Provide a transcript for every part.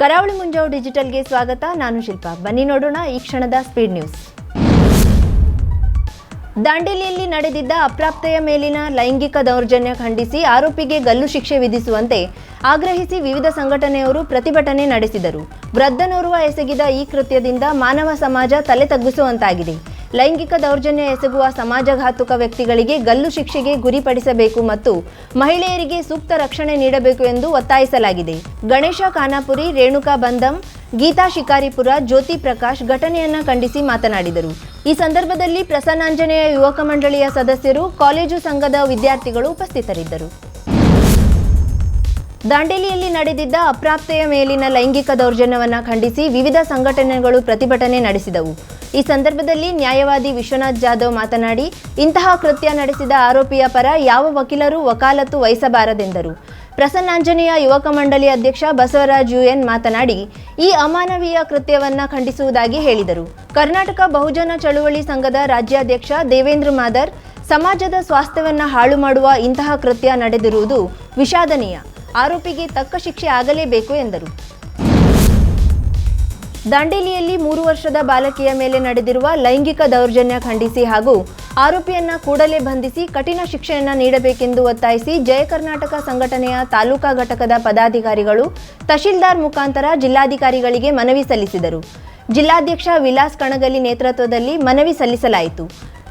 ಕರಾವಳಿ ಮುಂಜಾವು ಡಿಜಿಟಲ್ಗೆ ಸ್ವಾಗತ. ನಾನು ಶಿಲ್ಪಾ. ಬನ್ನಿ ನೋಡೋಣ ಈ ಕ್ಷಣದ ಸ್ಪೀಡ್ ನ್ಯೂಸ್. ದಾಂಡೇಲಿಯಲ್ಲಿ ನಡೆದಿದ್ದ ಅಪ್ರಾಪ್ತೆಯ ಮೇಲಿನ ಲೈಂಗಿಕ ದೌರ್ಜನ್ಯ ಖಂಡಿಸಿ ಆರೋಪಿಗೆ ಗಲ್ಲು ಶಿಕ್ಷೆ ವಿಧಿಸುವಂತೆ ಆಗ್ರಹಿಸಿ ವಿವಿಧ ಸಂಘಟನೆಯವರು ಪ್ರತಿಭಟನೆ ನಡೆಸಿದರು. ವೃದ್ಧನೋರ್ವ ಎಸಗಿದ ಈ ಕೃತ್ಯದಿಂದ ಮಾನವ ಸಮಾಜ ತಲೆ ತಗ್ಗಿಸುವಂತಾಗಿದೆ ಲೈಂಗಿಕ ದೌರ್ಜನ್ಯ ಎಸಗುವ ಸಮಾಜಘಾತುಕ ವ್ಯಕ್ತಿಗಳಿಗೆ ಗಲ್ಲು ಶಿಕ್ಷೆಗೆ ಗುರಿಪಡಿಸಬೇಕು ಮತ್ತು ಮಹಿಳೆಯರಿಗೆ ಸೂಕ್ತ ರಕ್ಷಣೆ ನೀಡಬೇಕು ಎಂದು ಒತ್ತಾಯಿಸಲಾಗಿದೆ. ಗಣೇಶ ಖಾನಾಪುರಿ, ರೇಣುಕಾ ಬಂಧಂ ಗೀತಾ ಶಿಕಾರಿಪುರ, ಜ್ಯೋತಿ ಪ್ರಕಾಶ್ ಘಟನೆಯನ್ನ ಖಂಡಿಸಿ ಮಾತನಾಡಿದರು. ಈ ಸಂದರ್ಭದಲ್ಲಿ ಪ್ರಸನ್ನಾಂಜನೇಯ ಯುವಕ ಮಂಡಳಿಯ ಸದಸ್ಯರು, ಕಾಲೇಜು ಸಂಘದ ವಿದ್ಯಾರ್ಥಿಗಳು ಉಪಸ್ಥಿತರಿದ್ದರು. ದಾಂಡೇಲಿಯಲ್ಲಿ ನಡೆದಿದ್ದ ಅಪ್ರಾಪ್ತೆಯ ಮೇಲಿನ ಲೈಂಗಿಕ ದೌರ್ಜನ್ಯವನ್ನು ಖಂಡಿಸಿ ವಿವಿಧ ಸಂಘಟನೆಗಳು ಪ್ರತಿಭಟನೆ ನಡೆಸಿದವು. ಈ ಸಂದರ್ಭದಲ್ಲಿ ನ್ಯಾಯವಾದಿ ವಿಶ್ವನಾಥ್ ಜಾಧವ್ ಮಾತನಾಡಿ, ಇಂತಹ ಕೃತ್ಯ ನಡೆಸಿದ ಆರೋಪಿಯ ಪರ ಯಾವ ವಕೀಲರು ವಕಾಲತ್ತು ವಹಿಸಬಾರದೆಂದರು. ಪ್ರಸನ್ನಾಂಜನೇಯ ಯುವಕ ಮಂಡಳಿ ಅಧ್ಯಕ್ಷ ಬಸವರಾಜ್ ಯುಎನ್ ಮಾತನಾಡಿ, ಈ ಅಮಾನವೀಯ ಕೃತ್ಯವನ್ನ ಖಂಡಿಸುವುದಾಗಿ ಹೇಳಿದರು. ಕರ್ನಾಟಕ ಬಹುಜನ ಚಳುವಳಿ ಸಂಘದ ರಾಜ್ಯಾಧ್ಯಕ್ಷ ದೇವೇಂದ್ರ ಮಾದರ್, ಸಮಾಜದ ಸ್ವಾಸ್ಥ್ಯವನ್ನು ಹಾಳು ಮಾಡುವ ಇಂತಹ ಕೃತ್ಯ ನಡೆದಿರುವುದು ವಿಷಾದನೀಯ. ಆರೋಪಿಗೆ ತಕ್ಕ ಶಿಕ್ಷೆ ಆಗಲೇಬೇಕು ಎಂದರು. ದಾಂಡೇಲಿಯಲ್ಲಿ ಮೂರು ವರ್ಷದ ಬಾಲಕಿಯ ಮೇಲೆ ನಡೆದಿರುವ ಲೈಂಗಿಕ ದೌರ್ಜನ್ಯ ಖಂಡಿಸಿ ಹಾಗೂ ಆರೋಪಿಯನ್ನ ಕೂಡಲೇ ಬಂಧಿಸಿ ಕಠಿಣ ಶಿಕ್ಷೆಯನ್ನ ನೀಡಬೇಕೆಂದು ಒತ್ತಾಯಿಸಿ ಜಯ ಕರ್ನಾಟಕ ಸಂಘಟನೆಯ ತಾಲೂಕಾ ಘಟಕದ ಪದಾಧಿಕಾರಿಗಳು ತಹಶೀಲ್ದಾರ್ ಮುಖಾಂತರ ಜಿಲ್ಲಾಧಿಕಾರಿಗಳಿಗೆ ಮನವಿ ಸಲ್ಲಿಸಿದರು. ಜಿಲ್ಲಾಧ್ಯಕ್ಷ ವಿಲಾಸ್ ಕಣಗಲಿ ನೇತೃತ್ವದಲ್ಲಿ ಮನವಿ ಸಲ್ಲಿಸಲಾಯಿತು.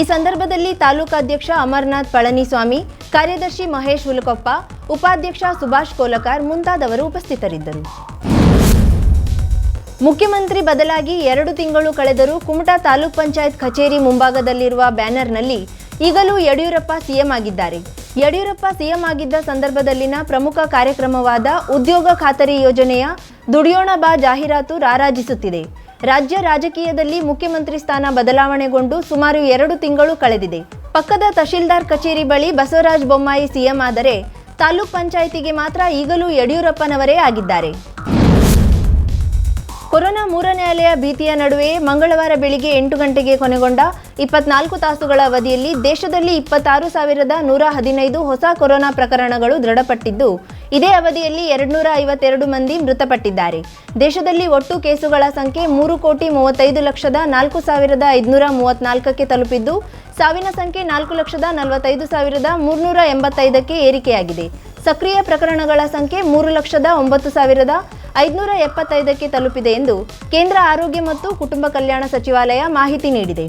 ಈ ಸಂದರ್ಭದಲ್ಲಿ ತಾಲೂಕಾಧ್ಯಕ್ಷ ಅಮರನಾಥ್ ಪಳನಿಸ್ವಾಮಿ, ಕಾರ್ಯದರ್ಶಿ ಮಹೇಶ್ ಹುಲಕೊಪ್ಪ, ಉಪಾಧ್ಯಕ್ಷ ಸುಭಾಷ್ ಕೋಲಕಾರ್ ಮುಂತಾದವರು ಉಪಸ್ಥಿತರಿದ್ದರು. ಮುಖ್ಯಮಂತ್ರಿ ಬದಲಾಗಿ ಎರಡು ತಿಂಗಳು ಕಳೆದರೂ ಕುಮಟಾ ತಾಲೂಕ್ ಪಂಚಾಯತ್ ಕಚೇರಿ ಮುಂಭಾಗದಲ್ಲಿರುವ ಬ್ಯಾನರ್ನಲ್ಲಿ ಈಗಲೂ ಯಡಿಯೂರಪ್ಪ ಸಿಎಂ ಆಗಿದ್ದಾರೆ. ಯಡಿಯೂರಪ್ಪ ಸಿಎಂ ಆಗಿದ್ದ ಸಂದರ್ಭದಲ್ಲಿನ ಪ್ರಮುಖ ಕಾರ್ಯಕ್ರಮವಾದ ಉದ್ಯೋಗ ಖಾತರಿ ಯೋಜನೆಯ ದುಡಿಯೋಣ ಬಾ ಜಾಹೀರಾತು ರಾರಾಜಿಸುತ್ತಿದೆ. ರಾಜ್ಯ ರಾಜಕೀಯದಲ್ಲಿ ಮುಖ್ಯಮಂತ್ರಿ ಸ್ಥಾನ ಬದಲಾವಣೆಗೊಂಡು ಸುಮಾರು ಎರಡು ತಿಂಗಳು ಕಳೆದಿದೆ. ಪಕ್ಕದ ತಹಶೀಲ್ದಾರ್ ಕಚೇರಿ ಬಳಿ ಬಸವರಾಜ ಬೊಮ್ಮಾಯಿ ಸಿಎಂ ಆದರೆ ತಾಲೂಕ್ ಪಂಚಾಯಿತಿಗೆ ಮಾತ್ರ ಈಗಲೂ ಯಡಿಯೂರಪ್ಪನವರೇ ಆಗಿದ್ದಾರೆ. ಕೊರೋನಾ ಮೂರನೇ ಅಲೆಯ ಭೀತಿಯ ನಡುವೆ ಮಂಗಳವಾರ ಬೆಳಿಗ್ಗೆ ಎಂಟು ಗಂಟೆಗೆ ಕೊನೆಗೊಂಡ ಇಪ್ಪತ್ನಾಲ್ಕು ತಾಸುಗಳ ಅವಧಿಯಲ್ಲಿ ದೇಶದಲ್ಲಿ ಇಪ್ಪತ್ತಾರು ಸಾವಿರದ ನೂರ ಹದಿನೈದು ಹೊಸ ಕೊರೋನಾ ಪ್ರಕರಣಗಳು ದೃಢಪಟ್ಟಿದ್ದು, ಇದೇ ಅವಧಿಯಲ್ಲಿ ಎರಡುನೂರ ಐವತ್ತೆರಡು ಮಂದಿ ಮೃತಪಟ್ಟಿದ್ದಾರೆ. ದೇಶದಲ್ಲಿ ಒಟ್ಟು ಕೇಸುಗಳ ಸಂಖ್ಯೆ ಮೂರು ಕೋಟಿ ಮೂವತ್ತೈದು ಲಕ್ಷದ ನಾಲ್ಕು ಸಾವಿರದ ಐದುನೂರ ಮೂವತ್ನಾಲ್ಕಕ್ಕೆ ತಲುಪಿದ್ದು, ಸಾವಿನ ಸಂಖ್ಯೆ ನಾಲ್ಕು ಲಕ್ಷದ ನಲವತ್ತೈದು ಸಾವಿರದ ಮೂರುನೂರ ಎಂಬತ್ತೈದಕ್ಕೆ ಏರಿಕೆಯಾಗಿದೆ. ಸಕ್ರಿಯ ಪ್ರಕರಣಗಳ ಸಂಖ್ಯೆ ಮೂರು ಲಕ್ಷದ ಒಂಬತ್ತು ಸಾವಿರದ ಐದುನೂರ ಎಪ್ಪತ್ತೈದಕ್ಕೆ ತಲುಪಿದೆ ಎಂದು ಕೇಂದ್ರ ಆರೋಗ್ಯ ಮತ್ತು ಕುಟುಂಬ ಕಲ್ಯಾಣ ಸಚಿವಾಲಯ ಮಾಹಿತಿ ನೀಡಿದೆ.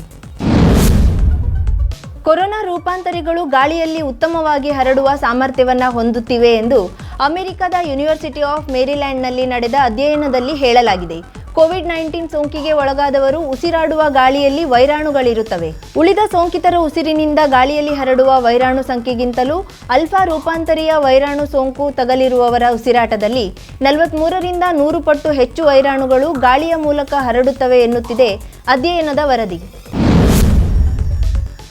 ಕೊರೋನಾ ರೂಪಾಂತರಿಗಳು ಗಾಳಿಯಲ್ಲಿ ಉತ್ತಮವಾಗಿ ಹರಡುವ ಸಾಮರ್ಥ್ಯವನ್ನ ಹೊಂದುತ್ತಿವೆ ಎಂದು ಅಮೆರಿಕದ ಯೂನಿವರ್ಸಿಟಿ ಆಫ್ ಮೇರಿಲ್ಯಾಂಡ್ನಲ್ಲಿ ನಡೆದ ಅಧ್ಯಯನದಲ್ಲಿ ಹೇಳಲಾಗಿದೆ. ಕೋವಿಡ್ ನೈನ್ಟೀನ್ ಸೋಂಕಿಗೆ ಒಳಗಾದವರು ಉಸಿರಾಡುವ ಗಾಳಿಯಲ್ಲಿ ವೈರಾಣುಗಳಿರುತ್ತವೆ. ಉಳಿದ ಸೋಂಕಿತರ ಉಸಿರಿನಿಂದ ಗಾಳಿಯಲ್ಲಿ ಹರಡುವ ವೈರಾಣು ಸಂಖ್ಯೆಗಿಂತಲೂ ಅಲ್ಫಾ ರೂಪಾಂತರಿಯ ವೈರಾಣು ಸೋಂಕು ತಗಲಿರುವವರ ಉಸಿರಾಟದಲ್ಲಿ ನಲವತ್ಮೂರರಿಂದ ನೂರು ಪಟ್ಟು ಹೆಚ್ಚು ವೈರಾಣುಗಳು ಗಾಳಿಯ ಮೂಲಕ ಹರಡುತ್ತವೆ ಎನ್ನುತ್ತಿದೆ ಅಧ್ಯಯನದ ವರದಿ.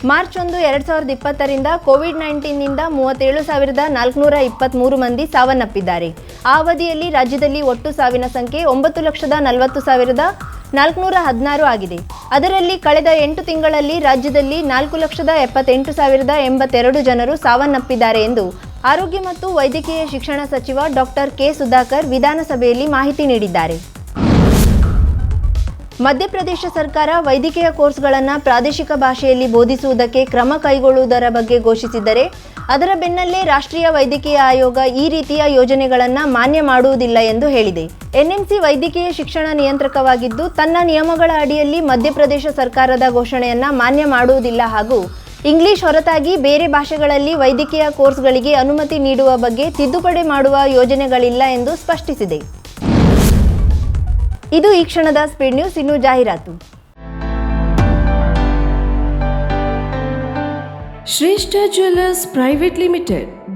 ಮಾರ್ಚ್ ಒಂದು ಎರಡ್ ಸಾವಿರದ ಇಪ್ಪತ್ತರಿಂದ ಕೋವಿಡ್ ನೈನ್ಟೀನ್ನಿಂದ ಮೂವತ್ತೇಳು ಸಾವಿರದ ನಾಲ್ಕುನೂರ ಇಪ್ಪತ್ತ್ಮೂರು ಮಂದಿ ಸಾವನ್ನಪ್ಪಿದ್ದಾರೆ. ಆ ಅವಧಿಯಲ್ಲಿ ರಾಜ್ಯದಲ್ಲಿ ಒಟ್ಟು ಸಾವಿನ ಸಂಖ್ಯೆ ಒಂಬತ್ತು ಲಕ್ಷದ ನಲವತ್ತು ಸಾವಿರದ ನಾಲ್ಕುನೂರ ಹದಿನಾರು ಆಗಿದೆ. ಅದರಲ್ಲಿ ಕಳೆದ ಎಂಟು ತಿಂಗಳಲ್ಲಿ ರಾಜ್ಯದಲ್ಲಿ ನಾಲ್ಕು ಲಕ್ಷದ ಎಪ್ಪತ್ತೆಂಟು ಸಾವಿರದ ಎಂಬತ್ತೆರಡು ಜನರು ಸಾವನ್ನಪ್ಪಿದ್ದಾರೆ ಎಂದು ಆರೋಗ್ಯ ಮತ್ತು ವೈದ್ಯಕೀಯ ಶಿಕ್ಷಣ ಸಚಿವ ಡಾಕ್ಟರ್ ಕೆ ಸುಧಾಕರ್ ವಿಧಾನಸಭೆಯಲ್ಲಿ ಮಾಹಿತಿ ನೀಡಿದ್ದಾರೆ. ಮಧ್ಯಪ್ರದೇಶ ಸರ್ಕಾರ ವೈದ್ಯಕೀಯ ಕೋರ್ಸ್ಗಳನ್ನು ಪ್ರಾದೇಶಿಕ ಭಾಷೆಯಲ್ಲಿ ಬೋಧಿಸುವುದಕ್ಕೆ ಕ್ರಮ ಕೈಗೊಳ್ಳುವುದರ ಬಗ್ಗೆ ಘೋಷಿಸಿದರೆ ಅದರ ಬೆನ್ನಲ್ಲೇ ರಾಷ್ಟ್ರೀಯ ವೈದ್ಯಕೀಯ ಆಯೋಗ ಈ ರೀತಿಯ ಯೋಜನೆಗಳನ್ನು ಮಾನ್ಯ ಮಾಡುವುದಿಲ್ಲ ಎಂದು ಹೇಳಿದೆ. ಎನ್ಎಂಸಿ ವೈದ್ಯಕೀಯ ಶಿಕ್ಷಣ ನಿಯಂತ್ರಕವಾಗಿದ್ದು, ತನ್ನ ನಿಯಮಗಳ ಅಡಿಯಲ್ಲಿ ಮಧ್ಯಪ್ರದೇಶ ಸರ್ಕಾರದ ಘೋಷಣೆಯನ್ನು ಮಾನ್ಯ ಮಾಡುವುದಿಲ್ಲ ಹಾಗೂ ಇಂಗ್ಲಿಷ್ ಹೊರತಾಗಿ ಬೇರೆ ಭಾಷೆಗಳಲ್ಲಿ ವೈದ್ಯಕೀಯ ಕೋರ್ಸ್ಗಳಿಗೆ ಅನುಮತಿ ನೀಡುವ ಬಗ್ಗೆ ತಿದ್ದುಪಡಿ ಮಾಡುವ ಯೋಜನೆಗಳಿಲ್ಲ ಎಂದು ಸ್ಪಷ್ಟಿಸಿದೆ. ಇದು ಈ ಕ್ಷಣದ ಸ್ಪೀಡ್ ನ್ಯೂಸ್ ಇನ್ನು ಜಾಹೀರಾತು. Shreshtha jewellers private limited